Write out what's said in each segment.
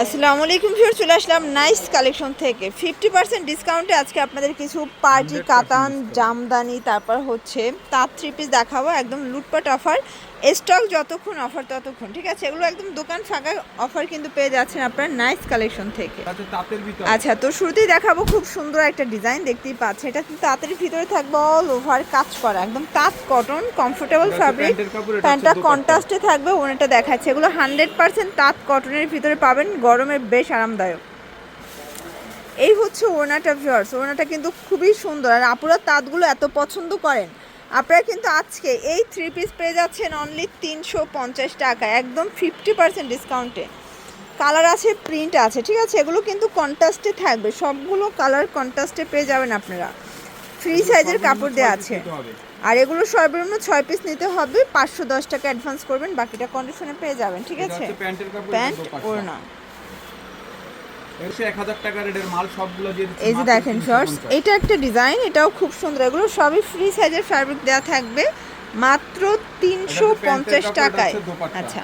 আসসালামু আলাইকুম ফির চলে আসলাম নাইস কালেকশন থেকে। ফিফটি পার্সেন্ট ডিসকাউন্টে আজকে আপনাদের কিছু পার্টি কাতান জামদানি তারপর হচ্ছে তাঁত থ্রি পিস দেখাবো একদম লুটপাট অফার স্টক যতক্ষণ অফার ততক্ষণ ঠিক আছে? এগুলো একদম দোকান ফাঁকা অফার কিন্তু পেয়ে যাচ্ছেন আপনার নাইস কালেকশন থেকে। আচ্ছা তো শুরুতেই দেখাবো খুব সুন্দর একটা ডিজাইন দেখতেই পাচ্ছেন। এটা কিন্তু তাঁতের ভিতরে থাকবে অল ওভার কাজ করা একদম তাঁত কটন কমফোর্টেবল ফ্যাব্রিক প্যান্টটা কন্ট্রাস্টে থাকবে ওনাটা দেখাচ্ছে। এগুলো হান্ড্রেড পার্সেন্ট তাঁত কটনের ভিতরে পাবেন গরমে বেশ আরামদায়ক। এই হচ্ছে ওড়নাটা ভিউয়ার্স ওড়নাটা কিন্তু খুবই সুন্দর। আর আপুরা তাঁতগুলো এত পছন্দ করেন আপনারা কিন্তু আজকে এই থ্রি পিস পেয়ে যাচ্ছেন অনলি তিনশো পঞ্চাশ টাকা একদম ফিফটি পার্সেন্ট ডিসকাউন্টে কালার আছে প্রিন্ট আছে ঠিক আছে? এগুলো কিন্তু কন্ট্রাস্টে থাকবে সবগুলো কালার কন্ট্রাস্টে পেয়ে যাবেন আপনারা। ফ্রি সাইজের কাপড় দেওয়া আছে। আর এগুলো সর্বনিম্ন ছয় পিস নিতে হবে পাঁচশো দশ টাকা অ্যাডভান্স করবেন বাকিটা কন্ডিশনে পেয়ে যাবেন ঠিক আছে? প্যান্ট। ওড়না এটা হচ্ছে 1000 টাকা রেটের মাল সবগুলো দিয়ে দিচ্ছি এই যে দেখেন শর্টস এটা একটা ডিজাইন এটাও খুব সুন্দর। এগুলো সবই ফ্রি সাইজের ফ্যাব্রিক দেওয়া থাকবে। মাত্র তিনশো পঞ্চাশ টাকায়। আচ্ছা।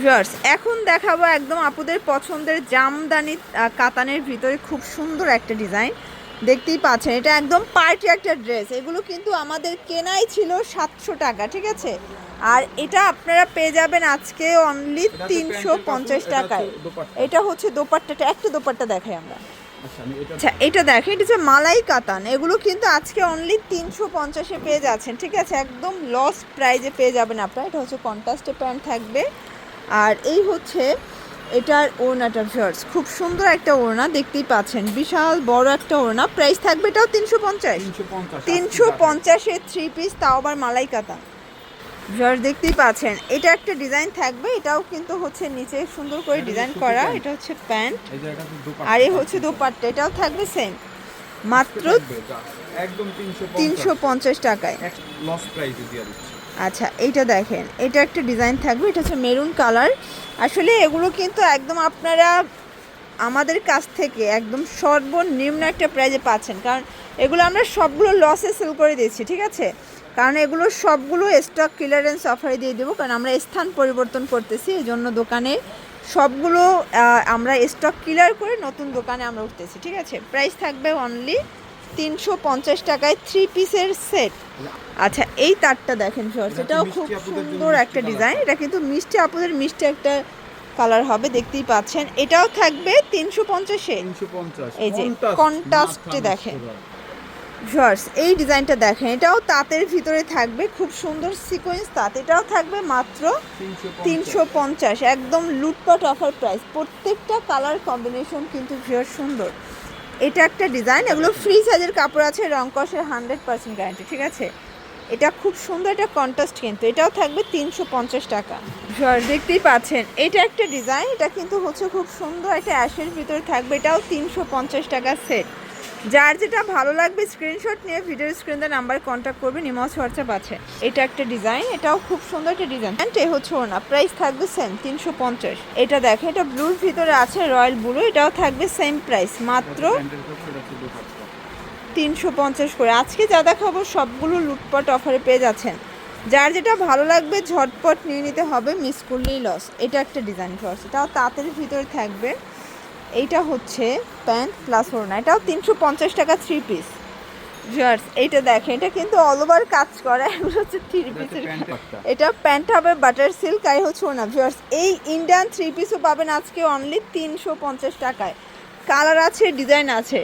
ভিউয়ার্স এখন দেখাবো একদম আপুদের পছন্দের জামদানি কাতানের ভিতরে খুব সুন্দর একটা ডিজাইন দেখতেই পাচ্ছেন এটা একদম পার্টি একটা ড্রেস। এগুলো কিন্তু আমাদের কেনাই ছিল সাতশো টাকা ঠিক আছে? আর এটা আপনারা পেয়ে যাবেন আজকে অনলি তিনশো পঞ্চাশ টাকায়। এটা হচ্ছে দোপাট্টাটা একটা দোপাট্টা দেখাই আমরা। আচ্ছা এটা আচ্ছা এটা দেখেন এটা হচ্ছে মালাই কাতান। এগুলো কিন্তু আজকে অনলি তিনশো পঞ্চাশে পেয়ে যাচ্ছেন ঠিক আছে? একদম লস প্রাইজে পেয়ে যাবেন আপনারা। এটা হচ্ছে কন্ট্রাস্টে প্যান্ট থাকবে। আর এই হচ্ছে এটার ওড়নাটা ভিউয়ার্স খুব সুন্দর একটা ওড়না দেখতেই পাচ্ছেন। বিশাল বড় একটা ওড়না। প্রাইস থাকবে এটাও তিনশো পঞ্চাশ। 350 তিনশো পঞ্চাশে থ্রি পিস তাও আবার মালাই কাতান ভিউয়ার্স দেখতেই পাচ্ছেন। এটা একটা ডিজাইন থাকবে এটাও কিন্তু হচ্ছে নিচে সুন্দর করে ডিজাইন করা। এটা হচ্ছে প্যান্ট। আর এই হচ্ছে দোপাট্টা। এটাও থাকবে সেম মাত্র একদম তিনশো পঞ্চাশ। টাকায়। লস প্রাইসে দিয়ে দিচ্ছি। আচ্ছা এইটা দেখেন, এটা একটা ডিজাইন থাকবে, এটা হচ্ছে মেরুন কালার। আসলে এগুলো কিন্তু একদম আপনারা আমাদের কাছ থেকে একদম সর্বনিম্ন একটা প্রাইজে পাচ্ছেন। কারণ এগুলো আমরা সবগুলো লসে সেল করে দিয়েছি, ঠিক আছে? কারণ এগুলো সবগুলো স্টক ক্লিয়ারেন্স অফারে দিয়ে দেবো, কারণ আমরা স্থান পরিবর্তন করতেছি, এই জন্য দোকানে সবগুলো আমরা স্টক ক্লিয়ার করে নতুন দোকানে আমরা উঠতেছি, ঠিক আছে? প্রাইস থাকবে অনলি তিনশো পঞ্চাশ টাকায় থ্রি পিসের সেট আচ্ছা এই তারটা দেখেন এটা এটাও খুব সুন্দর একটা ডিজাইন এটা কিন্তু মিষ্টি আপুদের মিষ্টি একটা কালার হবে দেখতেই পাচ্ছেন। এটাও থাকবে তিনশো পঞ্চাশে 350 এই যে, নষ্ট দেখেন। ভিউয়ার্স এই ডিজাইনটা দেখেন এটাও তাঁতের ভিতরে থাকবে খুব সুন্দর সিকোয়েন্স তাঁত এটাও থাকবে মাত্র তিনশো পঞ্চাশ। একদম লুটপাট অফার প্রাইস প্রত্যেকটা কালার কম্বিনেশন কিন্তু ভিউয়ার সুন্দর। এটা একটা ডিজাইন এগুলো ফ্রি সাইজের কাপড় আছে, রং কষের হান্ড্রেড পার্সেন্ট গ্যারান্টি ঠিক আছে? এটা খুব সুন্দর একটা কন্ট্রাস্ট কিন্তু, এটাও থাকবে তিনশো পঞ্চাশ টাকা। দেখতেই পাচ্ছেন, এটা একটা ডিজাইন এটা কিন্তু হচ্ছে খুব সুন্দর একটা অ্যাশের ভিতরে থাকবে, এটাও তিনশো পঞ্চাশ টাকা সেট যার যেটা ভালো লাগবে স্ক্রিনশট নিয়ে ভিডিও স্ক্রিনে নাম্বার কন্ট্যাক্ট করবে ইমস হোয়াটসঅ্যাপ আছে। এটা একটা ডিজাইন এটাও খুব সুন্দর একটা ডিজাইন অ্যান্ড এ হচ্ছে ওনা প্রাইস থাকবে সেম তিনশো পঞ্চাশ। এটা দেখেন, এটা ব্লুর ভিতরে আছে রয়্যাল ব্লু এটাও থাকবে সেম প্রাইস মাত্র। তিনশো পঞ্চাশ করে। আজকে যা দেখাবো, সবগুলো লুটপাট অফারে পেয়ে যাচ্ছেন। যার যেটা ভালো লাগবে, ঝটপট নিয়ে নিতে হবে মিস করলেই লস এটা একটা ডিজাইন ফর্স এটাও তাঁতের ভিতরে থাকবে। এইটা হচ্ছে প্যান্ট প্লাস ওড়না। এটাও তিনশো পঞ্চাশ টাকা থ্রি পিস জার্স এইটা দেখেন এটা কিন্তু অল ওভার কাজ করা। এগুলো হচ্ছে থ্রি পিসের এটা প্যান্ট হবে বাটার সিল্ক আর হচ্ছে ওনা ভিউয়ার্স এই ইন্ডিয়ান থ্রি পিসও পাবেন আজকে অনলি তিনশো পঞ্চাশ টাকায়। কালার আছে ডিজাইন আছে।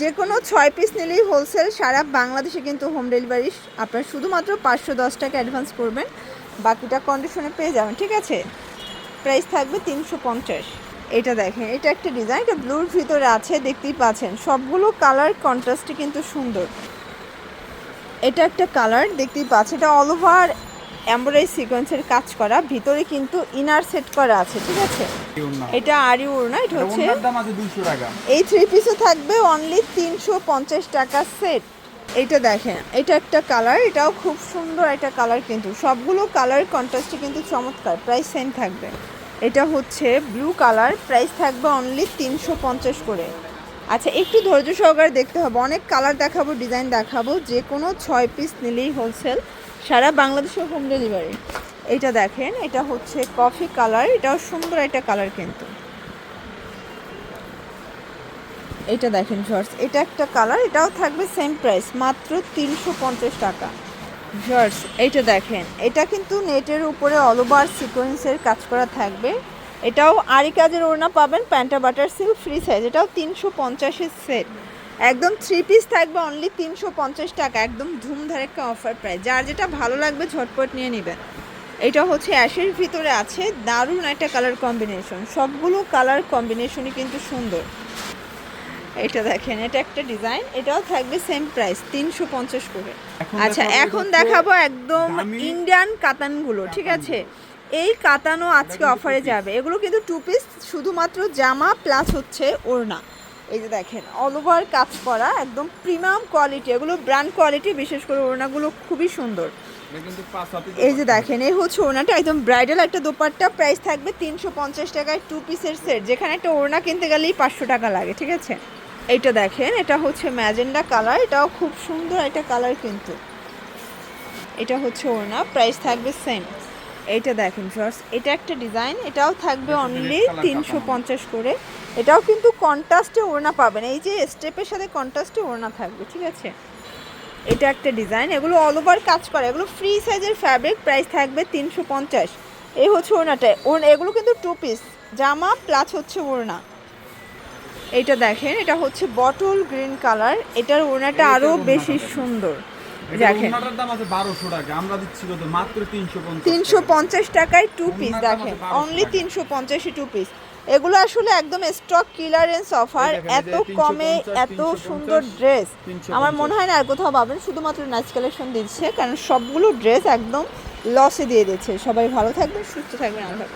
যে কোনো ছয় পিস নিলেই হোলসেল সারা বাংলাদেশে কিন্তু হোম ডেলিভারি আপনার শুধুমাত্র পাঁচশো দশ টাকা অ্যাডভান্স করবেন। বাকিটা কন্ডিশনে পেয়ে যাবেন ঠিক আছে? প্রাইস থাকবে তিনশো পঞ্চাশ। এটা দেখেন এটা একটা ডিজাইন এটা ব্লুর ভিতরে আছে দেখতেই পাচ্ছেন। সবগুলো কালার কন্ট্রাস্টে কিন্তু সুন্দর। এটা একটা কালার দেখতেই পাচ্ছেন। এটা অল ওভার এমব্রয়ডারি সিকোয়েন্সের কাজ করা ভিতরে কিন্তু ইনার সেট করা আছে ঠিক আছে? এটা আরি ওড়না এটা এটা হচ্ছে ওড়নার দাম আছে 200 টাকা। এই থ্রি পিসে থাকবে অনলি তিনশো পঞ্চাশ টাকা সেট এটা দেখেন এটা একটা কালার এটাও খুব সুন্দর একটা কালার কিন্তু। সবগুলো কালার কন্ট্রাস্টে কিন্তু চমৎকার প্রাইস সেম থাকবে। এটা হচ্ছে ব্লু কালার প্রাইস থাকবে অনলি তিনশো পঞ্চাশ করে। আচ্ছা একটু ধৈর্য সহকারে দেখতে হবে, অনেক কালার দেখাবো ডিজাইন দেখাবো, যে কোনো ছয় পিস নিলেই হোলসেল সারা বাংলাদেশে হোম ডেলিভারি এটা দেখেন, এটা হচ্ছে কফি কালার এটাও সুন্দর একটা কালার কিন্তু। এটা দেখেন শর্টস এটা একটা কালার এটাও থাকবে সেম প্রাইস মাত্র তিনশো পঞ্চাশ টাকা। শর্টস এইটা দেখেন, এটা কিন্তু নেটের উপরে অল ওভার সিকোয়েন্সের কাজ করা থাকবে। এটাও আরি কাজের ওড়না পাবেন, প্যান্টা বাটার সিল্ক, ফ্রি সাইজ। এটাও তিনশো পঞ্চাশের সেট একদম থ্রি পিস থাকবে অনলি তিনশো পঞ্চাশ টাকা, একদম ধুমধার একটা অফার প্রায় যার যেটা ভালো লাগবে, ঝটপট নিয়ে নেবেন। এটা হচ্ছে অ্যাশের ভিতরে আছে, দারুণ একটা কালার কম্বিনেশন সবগুলো কালার কম্বিনেশনই কিন্তু সুন্দর। এটা দেখেন এটা একটা ডিজাইন এটাও থাকবে সেম প্রাইস তিনশো পঞ্চাশ করে। আচ্ছা এখন দেখাবো একদম দামি ইন্ডিয়ান কাতানগুলো ঠিক আছে? এই কাতানো আজকে অফারে যাবে। এগুলো কিন্তু টু পিস শুধুমাত্র জামা প্লাস হচ্ছে ওড়না। এই যে দেখেন অল ওভার কাজ করা একদম প্রিমিয়াম কোয়ালিটি এগুলো ব্র্যান্ড কোয়ালিটি বিশেষ করে ওড়নাগুলো খুবই সুন্দর। এই যে দেখেন এই হচ্ছে ওড়নাটা একদম ব্রাইডাল একটা দোপাট্টা প্রাইস থাকবে তিনশো পঞ্চাশ টাকায় টু পিসের সেট যেখানে একটা ওড়না কিনতে গেলেই পাঁচশো টাকা লাগে ঠিক আছে? এইটা দেখেন এটা হচ্ছে ম্যাজেন্ডা কালার এটাও খুব সুন্দর একটা কালার কিন্তু। এটা হচ্ছে ওড়না প্রাইস থাকবে সেম এইটা দেখেন ফার্স্ট এটা একটা ডিজাইন এটাও থাকবে অনলি তিনশো পঞ্চাশ করে। এটাও কিন্তু কন্ট্রাস্টে ওড়না পাবেন এই যে স্টেপের সাথে কন্ট্রাস্টে ওড়না থাকবে ঠিক আছে? এটা একটা ডিজাইন এগুলো অল ওভার কাজ করে এগুলো ফ্রি সাইজের ফ্যাব্রিক প্রাইস থাকবে তিনশো পঞ্চাশ। এই হচ্ছে ওড়নাটা ওড় এগুলো কিন্তু টু পিস জামা প্লাস হচ্ছে ওড়না। এইটা দেখেন এটা হচ্ছে বটল গ্রিন কালার এটার ওড়নাটা এইটার আরও বেশি সুন্দর। দেখেন। তিনশো পঞ্চাশ টাকায় টু পিস দেখেন। অনলি তিনশো পঞ্চাশে টু পিস এগুলো আসলে একদম স্টক কিলারেন্স অফার এত কমে এত সুন্দর ড্রেস আমার মনে হয় না আর কোথাও পাবেন শুধুমাত্র কালেকশন দিচ্ছে কারণ সবগুলো ড্রেস একদম লসে দিয়ে দিচ্ছে সবাই ভালো থাকবেন সুস্থ থাকবেন আল্লাহ।